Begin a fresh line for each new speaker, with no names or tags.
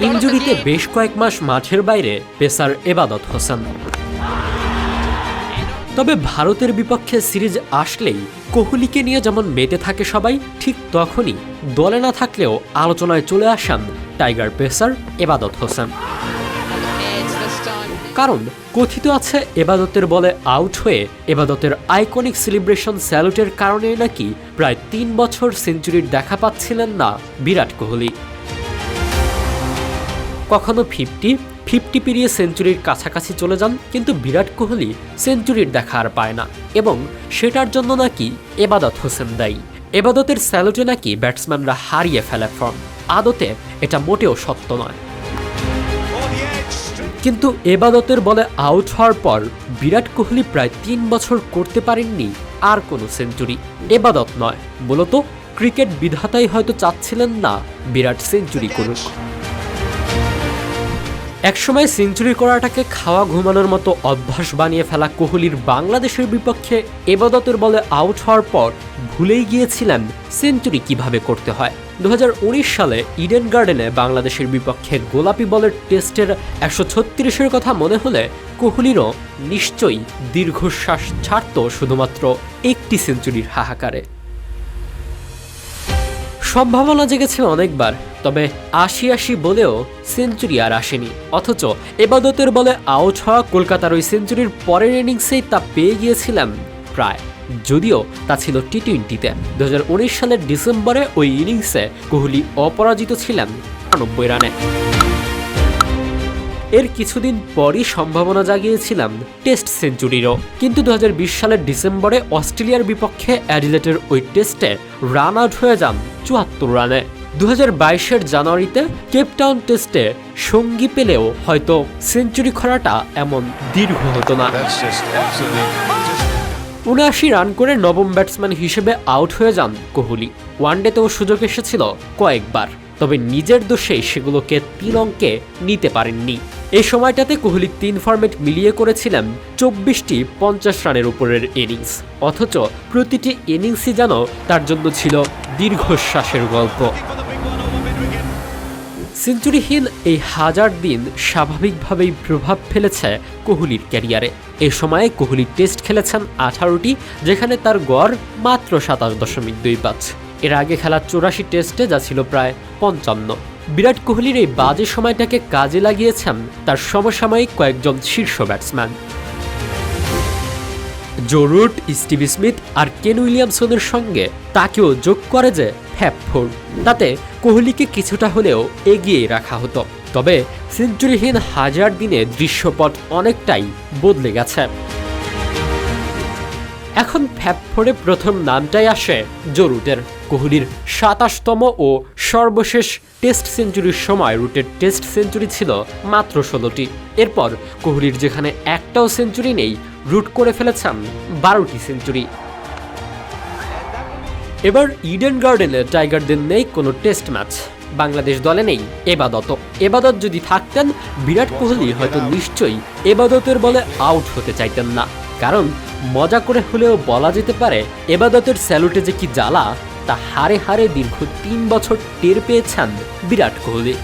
ইঞ্জুরিতে বেশ কয়েক মাস মাঠের বাইরে পেসার এবাদত হোসেন। তবে ভারতের বিপক্ষে সিরিজ আসলেই কোহলিকে নিয়ে যেমন মেতে থাকে সবাই ঠিক তখনই দলে না থাকলেও আলোচনায় চলে আসেন টাইগার পেসার এবাদত হোসেন। কারণ কথিত আছে এবাদতের বলে আউট হয়ে এবাদতের আইকনিক সেলিব্রেশন স্যালুটের কারণে নাকি প্রায় তিন বছর সেঞ্চুরির দেখা পাচ্ছিলেন না বিরাট কোহলি। কখনো ফিফটি ফিফটি পেরিয়ে সেঞ্চুরির কাছাকাছি চলে যান, কিন্তু বিরাট কোহলি সেঞ্চুরির দেখা আর পায় না এবং সেটার জন্য নাকি এবাদত হোসেন দায়ী। এবাদতের স্যালুটে নাকি ব্যাটসম্যানরা হারিয়ে ফেলে ফর্ম। আদতে এটা মোটেও সত্য নয়। কিন্তু এবাদতের বলে আউট হওয়ার পর বিরাট কোহলি প্রায় তিন বছর করতে পারেননি আর কোনো সেঞ্চুরি। এবাদত নয়, মূলত ক্রিকেট বিধাতাই হয়তো চাচ্ছিলেন না বিরাট সেঞ্চুরি করুক। একসময় সেঞ্চুরি করাটাকে খাওয়া ঘুমানোর মতো অভ্যাস বানিয়ে ফেলা কোহলির বাংলাদেশের বিপক্ষে এবাদতের বলে আউট হওয়ার পর ভুলেই গিয়েছিলেন সেঞ্চুরি কীভাবে করতে হয়। দুই হাজার উনিশ সালে ইডেন গার্ডেনে বাংলাদেশের বিপক্ষে গোলাপি বলের টেস্টের একশো ছত্রিশের কথা মনে হলে কোহলিরও নিশ্চয়ই দীর্ঘশ্বাস ছাড়ত শুধুমাত্র একটি সেঞ্চুরির হাহাকারে। সম্ভাবনা জেগেছে অনেকবার তবে আশি আশি বলেও সেঞ্চুরি আর আসেনি। অথচ এবাদতের বলে আউট হওয়া কলকাতার ওই সেঞ্চুরির পরের ইনিংসেই তা পেয়ে গিয়েছিলাম প্রায়। যদিও তা ছিল টি টোয়েন্টিতে দু সালের ডিসেম্বরে ওই ইনিংসে কোহলি অপরাজিত ছিলেন আটানব্বই রানে। এর কিছুদিন পরই সম্ভাবনা জাগিয়েছিলাম টেস্ট সেঞ্চুরিরও। কিন্তু দু হাজার বিশ সালের ডিসেম্বরে অস্ট্রেলিয়ার বিপক্ষে অ্যাডিলেটের ওই টেস্টে রান আউট হয়ে যান চুয়াত্তর রানে। দু হাজার বাইশের জানুয়ারিতে কেপটাউন টেস্টে সঙ্গী পেলেও হয়তো সেঞ্চুরি খরাটা এমন দীর্ঘ হতো না। উনআশি রান করে নবম ব্যাটসম্যান হিসেবে আউট হয়ে যান কোহলি। ওয়ানডেতেও সুযোগ এসেছিল কয়েকবার তবে নিজের দোষেই সেগুলোকে তিন অঙ্কে নিতে পারেননি। এই সময়টাতে কোহলি তিন ফরম্যাট মিলিয়ে করেছিলেন চব্বিশটি পঞ্চাশ রানের উপরের ইনিংস অথচ প্রতিটি ইনিংসই যেন তার জন্য ছিল দীর্ঘশ্বাসের গল্প। সেঞ্চুরিহীন এই হাজার দিন স্বাভাবিকভাবেই প্রভাব ফেলেছে কোহলির ক্যারিয়ারে। এ সময়ে কোহলি টেস্ট খেলেছেন আঠারোটি, যেখানে তার গড় মাত্র সাতাশ দশমিক দুই পাঁচ। এর আগে খেলা চৌরাশি টেস্টে যা ছিল প্রায় পঞ্চান্ন। বিরাট কোহলির এই বাজে সময়টাকে কাজে লাগিয়েছেন তার সমসাময়িক কয়েকজন শীর্ষ batsman. Joe Root, Steve Smith আর কেন উইলিয়ামসনের সঙ্গে তাকেও যোগ করে যে ফ্যাপ ফোর। তাতে কোহলিকে কিছুটা হলেও এগিয়ে রাখা হতো। তবে সেঞ্চুরিহীন হাজার দিনে দৃশ্যপট অনেকটাই বদলে গেছে। এখন ফ্যাপফোরে প্রথম নামটাই আসে জো রুটের কোহলির সাতাশতম ও সর্বশেষ টেস্ট সেঞ্চুরির সময় রুটের টেস্ট সেঞ্চুরি ছিল মাত্র ষোলোটি। এরপর কোহলির যেখানে একটাও সেঞ্চুরি নেই, রুট করে ফেলেছেন বারোটি সেঞ্চুরি। এবার ইডেন গার্ডেনে টাইগারদের নেই কোনো টেস্ট ম্যাচ। বাংলাদেশ দলে নেই এবাদত। এবাদত যদি থাকতেন, বিরাট কোহলি হয়তো নিশ্চয়ই এবাদতের বলে আউট হতে চাইতেন না। কারণ, মজা করে হলেও বলা যেতে পারে, এবাদতের স্যালুটে যে কি জ্বালা, তা হারে হারে দীর্ঘ তিন বছর টের পেয়েছেন বিরাট কোহলি।